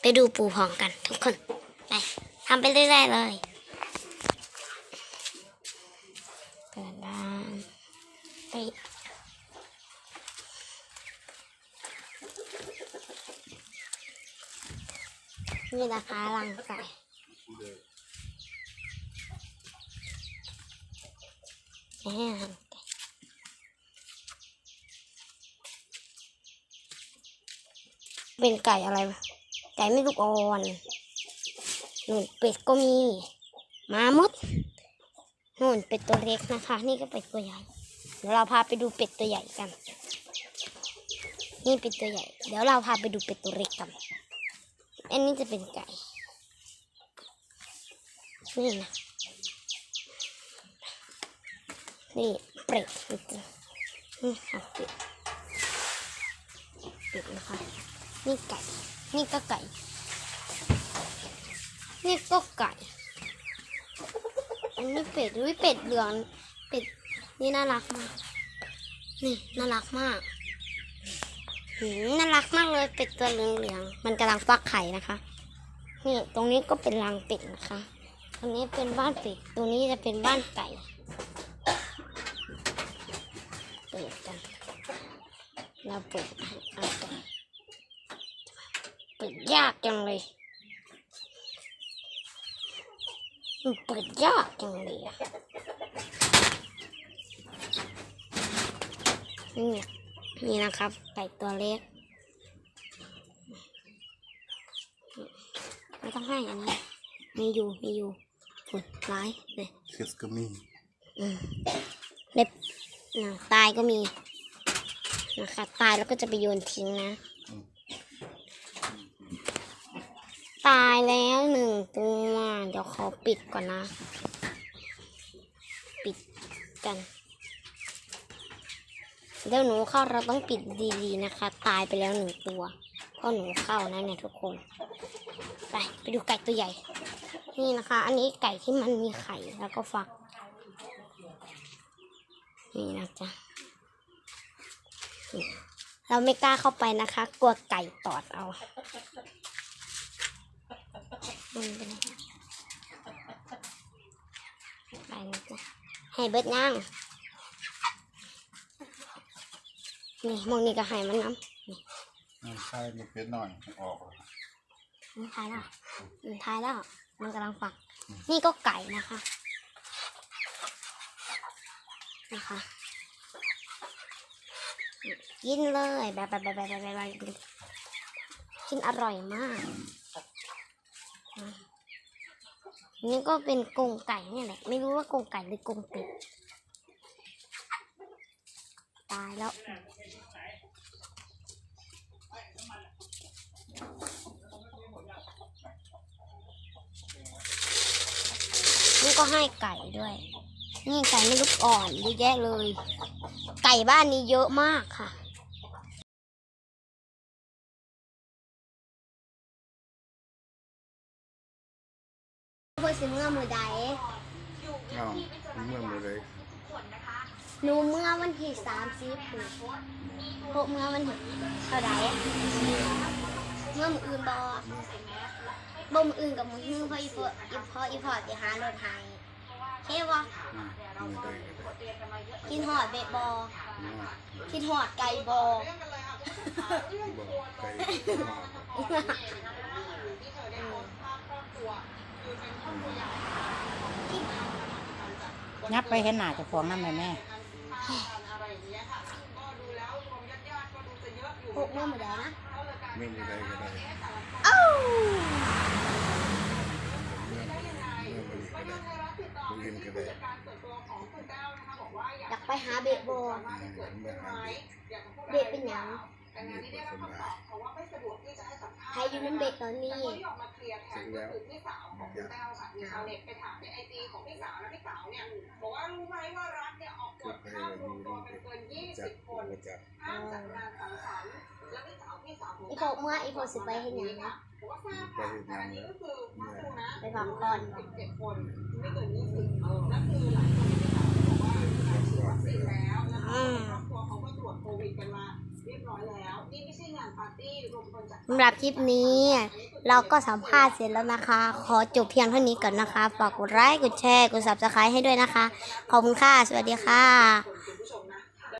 ไปดูปูพองกันทุกคน ไปทำไปเรื่อยๆเลยเปิดร้านไปนี่นะคะรังไก่แหมรังไก่เป็นไก่อะไรวะ ก่ไม่ลูกอ่อนนู่นเป็ดก็มีมามดนู่นเป็ดตัวเล็กนะคะ นี่ก็เป็ดตัวใหญ่เดี๋ยวเราพาไปดูเป็ดตัวใหญ่กัน นี่เป็ดตัวใหญ่ เดี๋ยวเราพาไปดูเป็ดตัวเล็กกัน อันนี้จะเป็นไก่ นี่นะ นี่เป็ดนี่ค่ะเป็ด เป็ดนะคะ นี่ไก่ นี่ก็ไก่ นี่ก็ไก่ อันนี้เป็ดอุ้ยเป็ดเหลือง เป็ดนี่น่ารักมาก นี่น่ารักมากหืมน่ารักมากเลยเป็ดตัวเหลืองๆมันกำลังฟักไข่นะคะ นี่ตรงนี้ก็เป็นรังเป็ดนะคะ ตรงนี้เป็นบ้านเป็ด ตรงนี้จะเป็นบ้านไก่ เปิดกันเราเปิดเอาก่อนเปิด ยากจังเลยมันเปิดยากจังเลยอะนี่นี่นะครับไก่ตัวเล็ก ไม่ต้องให้อันนี้ มีอยู่ มีอยู่กดไลค์เลยเคสก็มีอืมเล็บหนังตายก็มีนะคะตายแล้วก็จะไปโยนทิ้งนะ ตายแล้วหนึ่งตัว เดี๋ยวขอปิดก่อนนะ ปิดกัน เดี๋ยวหนูเข้าเราต้องปิดดีๆนะคะ ตายไปแล้วหนึ่งตัวเพราะหนูเข้านะเนี่ยทุกคน ไปไปดูไก่ตัวใหญ่ นี่นะคะ อันนี้ไก่ที่มันมีไข่แล้วก็ฟัก นี่นะจ๊ะเราไม่กล้าเข้าไปนะคะ กลัวไก่ตอดเอา อืมไปนะจ๊ะให้เบิดย่างนี่มองนี่ก็ให้มันน้ำนี่อืมใช่มีเพชรหน่อยออกมันทายแล้วมันทายแล้ว มันกำลังฝักนี่ก็ไก่นะคะ นะคะ กินเลยแบบแบบแบบแบบแบบแบบกินอร่อยมากอะ นี่ก็เป็นกรงไก่เนี่ยแหละ ไม่รู้ว่ากรงไก่หรือกรงเป็ด ตายแล้ว นี่ก็ให้ไก่ด้วย นี่ไก่ไม่ลูกอ่อนเยอะแยะเลย ไก่บ้านนี้เยอะมากค่ะ เพื่อซื้อเมื่อมือใดอ้าวเมื่อเมื่อไรหนูเมื่อวันที่สามสิบพวกเมื่อวันที่เท่าไหรเมื่อมืออื่นบอบ่มืออื่นกับมือฮื้อเพราะอีพออีพออีพอสิหารถไห้เฮ้วะอืมเมื่อใดก็ได้กินหอดเบะบออืมกินหอดไก่บอบอกไก่ ยับไปเห็นหน้าเจ้าของนั่นแม่แม่พวกเมื่อมือใดนะเมื่อเมื่อใดก็ได้เอ้าเมื่อเมื่อเมื่อก็ได้เมื่อเย็นก็ไดัตอบเสะให้สัมใครอยู่น้ำเบกตอนนี้แต่คที่ออกมาเคลียร์แทนก็อพี่สาของแต้วค่ะมีชาวเน็ตไปถามในไอจีของพี่สาวแล้วพี่สาวเนี่ยบอกว่ารู้ไหมว่ารัฐเนี่ยออกกฎห้ามรวมตัวป็นเกิน20คนห้ามจัดงานสังสรรค์แล้วพี่สาวพี่สาวอีโพเมื่ออีโพสิไปให้เนี่ยังนี้ก็คือมาดูนะไปฟังก่อนไม่เกิน20 สำหรับคลิปนี้ เราก็สัมภาษณ์เสร็จแล้วนะคะ ขอจบเพียงเท่านี้ก่อนนะคะ ฝากกดไลค์ กดแชร์ กด subscribe ให้ด้วยนะคะ ขอบคุณค่ะ สวัสดีค่ะ